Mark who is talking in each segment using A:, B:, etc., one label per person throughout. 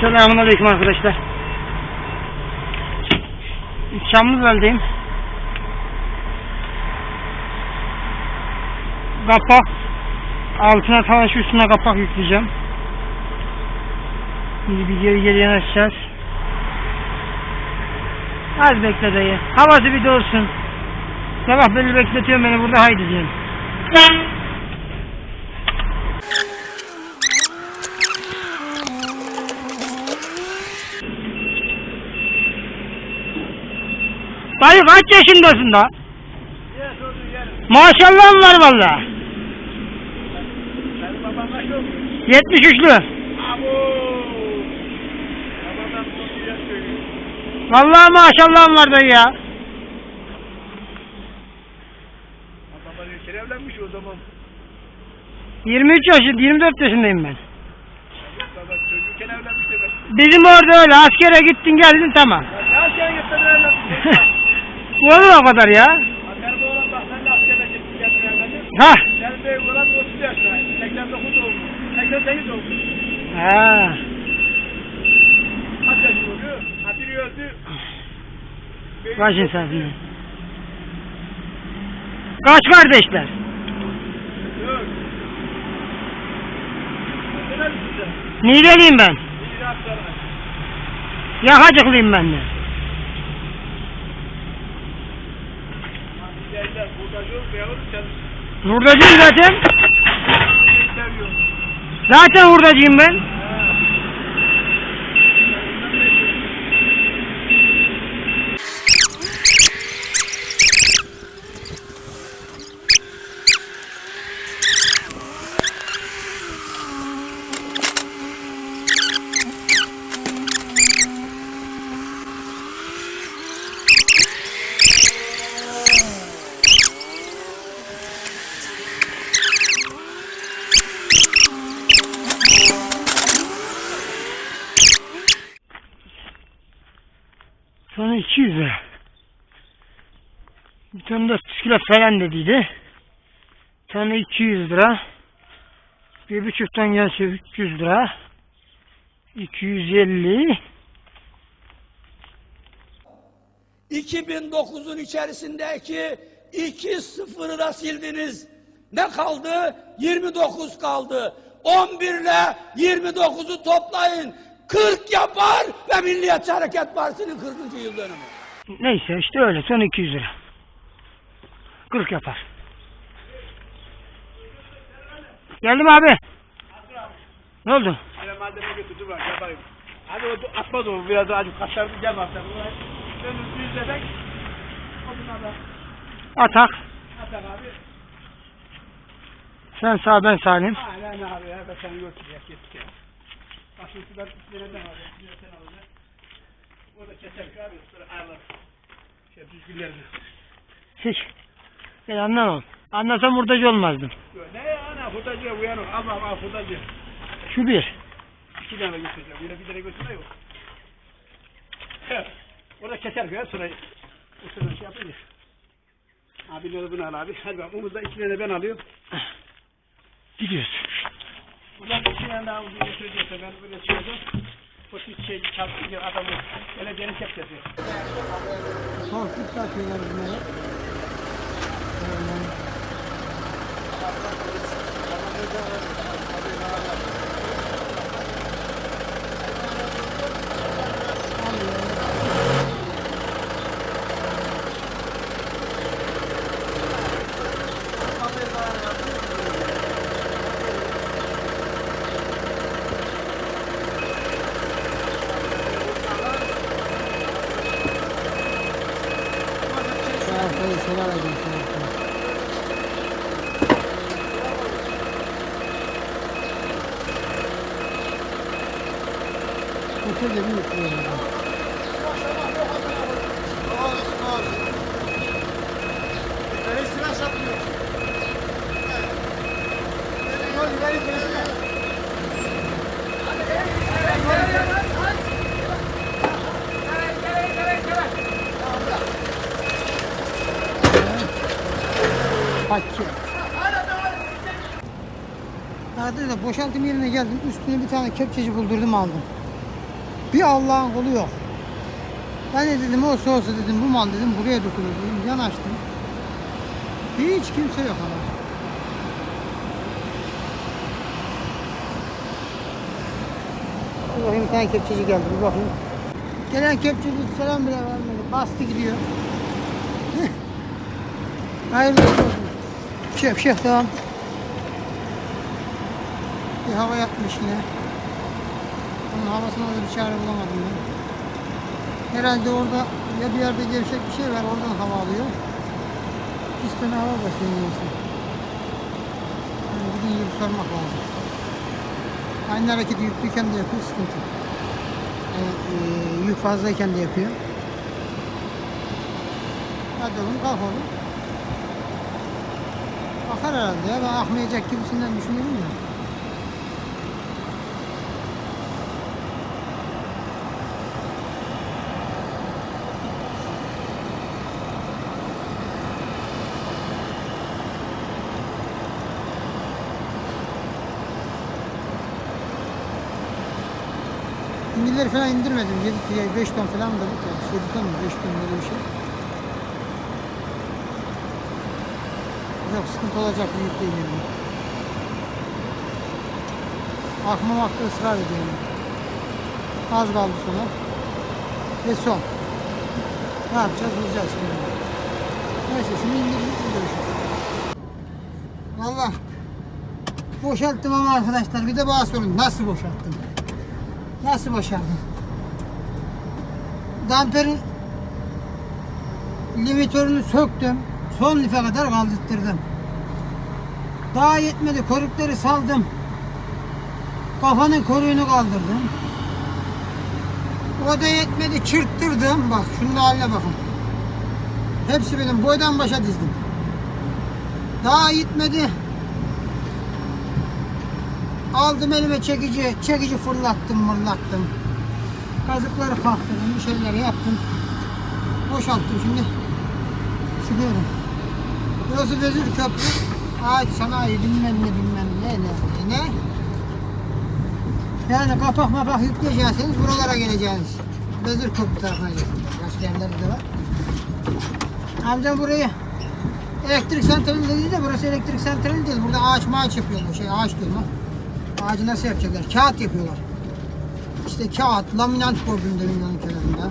A: Selamun Aleyküm arkadaşlar. Çamlıbel'deyim. Kapak altına talaş üstüne kapak yükleyeceğim. Şimdi bir geri geri yanaşacağız. Az bekle dayı. Havası bir dolsun. Sabah belli bekletiyor beni burada haydi diyeyim. Dayı kaç yaşındasın da? Maşallahın var valla.
B: Benim babam kaç oldu?
A: 73'lü.
B: Abo! Babadan bunu yaş söylüyor.
A: Vallahi maşallahın var dayı ya.
B: Babam erken evlenmiş o zaman.
A: 23 yaşında, 24 yaşındayım ben.
B: Baba çocukken evlenmiş demek.
A: Bizim orada öyle askere gittin geldin tamam.
B: Ya ne askere gitsen evlenmiş.
A: Olur o kadar ya.
B: Benim oğlan bak sen de askere gittin geldin evlendin.
A: Ha.
B: Benim büyük oğlan 30 yaşında. 89 oldu. 88 oldu.
A: Ha.
B: Kaç yaş oldu? Ha biri öldü.
A: Olsun. Kaç kardeşler?
B: Dört. Ne?
A: Nideliyim ben.
B: Biri aktarına.
A: Yakacıklıyım ben de.
B: Ol, yavrum sen.
A: Hurdacıyım zaten. Zaten hurdacıyım ben. Sonra 200 lira. Bir tane 400 kilo falan dediydi. Tane 200 lira. Bir buçuktan gelse 300 lira. 250.
C: 2009'un içerisindeki iki sıfırı da sildiniz. Ne kaldı? 29 kaldı. 11 ile 29'u toplayın. 40 yapar ve Milliyetçi Hareket Partisi'nin 40. yıl dönümü.
A: Neyse işte öyle. Son 200 lira. 40 yapar. Geldim abi. Ne oldu?
B: Hele malzeme götürdü var yapayım. Hadi o atmaz o biraz daha acık gel bak sen. Oduna da
A: Atak.
B: atar abi.
A: Sen sağ ben salim.
B: Aynen abi ya ben seni götüreceğim gittik ya. Başımızdan nereden abi? Nereden alacak? O da keser ki abi sonra ayarlar. Şey düzgünlerini.
A: Hiç. Ben anlamam. Anlasam hurdacı olmazdım.
B: Ne ya ana hurdacıya uyanık. Al bak al hurdacı.
A: Şu bir.
B: İki tane götüreceğim. Yine bir tane götürme yok. Evet. O da keser ki ya sonra. O sırada şey yapınca. Abi ne bunu al abi. Hadi bak omuzda iki tane ben alıyorum.
A: Gidiyoruz.
B: Buradan iki tane daha uzun götürecekse ben böyle çıkacağım. O hiç şey çarpınca adamı öyle deniz yapacağız.
A: Korkut satıyorlar bunları. Evet, seni aradım. Kursa gemi yıkıyorum ben. Yeah, yeah, yeah.
D: Paket. Arkadaşlar boşaltım yerine geldim. Üstüne bir tane kepçeci buldurdum aldım. Bir Allah'ın kulu yok. Ben de dedim olsa olsa dedim bu mal dedim buraya dokunur dedim. Yanaştım. Hiç kimse yok ama. Dur bakayım bir tane kepçeci geldi bir bakayım. Gelen kepçeci selam bile vermedi. Bastı gidiyor. Hayırlı olsun. Şef devam. Bir hava yapmış yine. Onun havasına öyle bir çare bulamadım ben. Herhalde orada ya bir yerde gevşek bir şey var oradan hava alıyor. Pistten hava basıyor neyse. Yani gidince bir sormak lazım. Aynı hareketi yüklüyken de yapıyor sıkıntı. Yani, e, yük fazlayken de yapıyor. Hadi oğlum kalk oğlum. Akar herhalde ya ben akmayacak gibisinden düşünüyorum ya. İngilizleri falan indirmedim. 7 5 ton falan da bu kadar. 7 ton mu 5 ton böyle bir şey. Yok sıkıntı olacak bir yük değil yani. Akmamakta ısrar ediyorum. Az kaldı sonra. Ve son. Ne yapacağız bulacağız şimdi. Neyse şunu indirip görüşürüz. Valla boşalttım ama arkadaşlar bir de bana sorun nasıl boşalttım? Nasıl başardım? Damperin limitörünü söktüm. Son life kadar kaldırttırdım. Daha yetmedi. Korukları saldım. Kafanın koruyunu kaldırdım. O da yetmedi. Çırttırdım. Bak şunun haline bakın. Hepsi benim boydan başa dizdim. Daha yetmedi. Aldım elime çekici, çekici fırlattım, mırlattım. Kazıkları kalktırdım, bir şeyler yaptım. Boşalttım şimdi. Çıkıyorum. Burası Vezir Köprü. Ağaç sanayi bilmem ne bilmem ne ne ne. Yani kapak mapak yükleyecekseniz buralara geleceğiniz. Vezir Köprü tarafına geleceksiniz. Başka yerlerde de var. Amcam burayı elektrik santrali dedi de burası elektrik santrali değil. Burada ağaç maaç yapıyorlar. Şey ağaç diyorum. Ağacı nasıl yapacaklar? Kağıt yapıyorlar. İşte kağıt, laminat koydum dünyanın kenarında.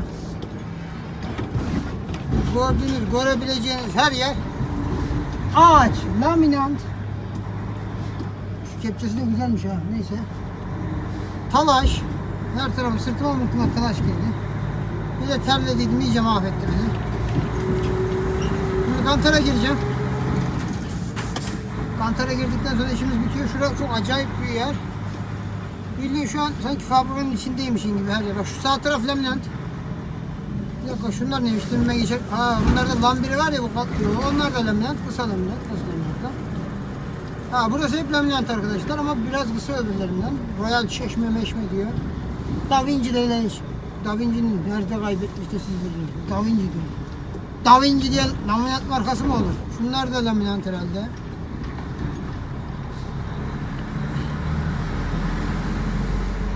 D: Gördüğünüz, görebileceğiniz her yer ağaç, laminat. Şu kepçesi de güzelmiş ha. Neyse. Talaş. Her tarafı sırtıma mırtıma talaş girdi. Bir de terlediydim iyice mahvetti beni. Şimdi kantara gireceğim. Kantara girdikten sonra işimiz bitiyor. Şurası çok acayip bir yer. Bildiğin şu an sanki fabrikanın içindeymişin gibi her yer. Şu sağ taraf laminat. Dakika şunlar? Demin ben geçer. Ha bunlarda lambiri var ya bu katlıyor. Onlar da laminat. Kısa laminat. Kısa laminatlar. Ha burası hep laminat arkadaşlar ama biraz kısa öbürlerinden. Royal çeşme meşme diyor. Da Vinci de öyle. Da Vinci'nin nerede kaybetmiş de siz bilirsiniz. Da Vinci diyor. Da Vinci diye laminat markası mı olur? Şunlar da laminat herhalde.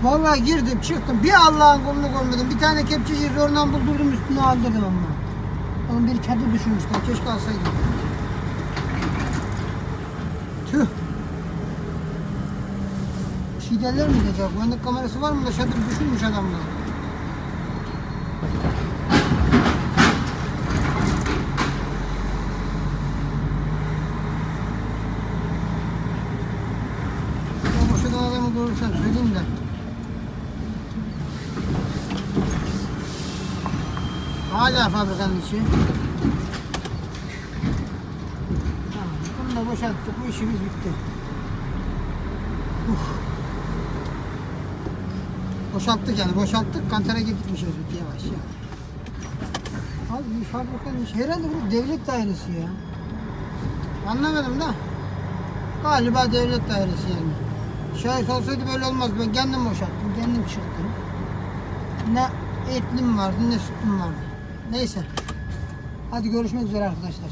D: Vallahi girdim çıktım bir Allah'ın kolunu görmedim. Bir tane kepçeyi zorundan buldurdum üstüne aldırdım ama. Onun bir kedi düşürmüşler keşke alsaydım. Tüh. Bir derler mi acaba? Güvenlik kamerası var mı da çadır düşürmüş adamlar. Ya boşadan adamı görürsem söyleyeyim de. Hala fabrikanın içi. Tamam, bunu da boşalttık. Bu işimiz bitti. Uf. Boşalttık yani boşalttık. Kantara gitmişiz bitti yavaş ya. Abi bir fabrikanın içi. Herhalde bu devlet dairesi ya. Anlamadım da. Galiba devlet dairesi yani. Şahit olsaydı böyle olmazdı. Ben kendim boşalttım. Kendim çıktım. Ne etlim vardı ne sütüm vardı. Neyse. Hadi görüşmek üzere arkadaşlar.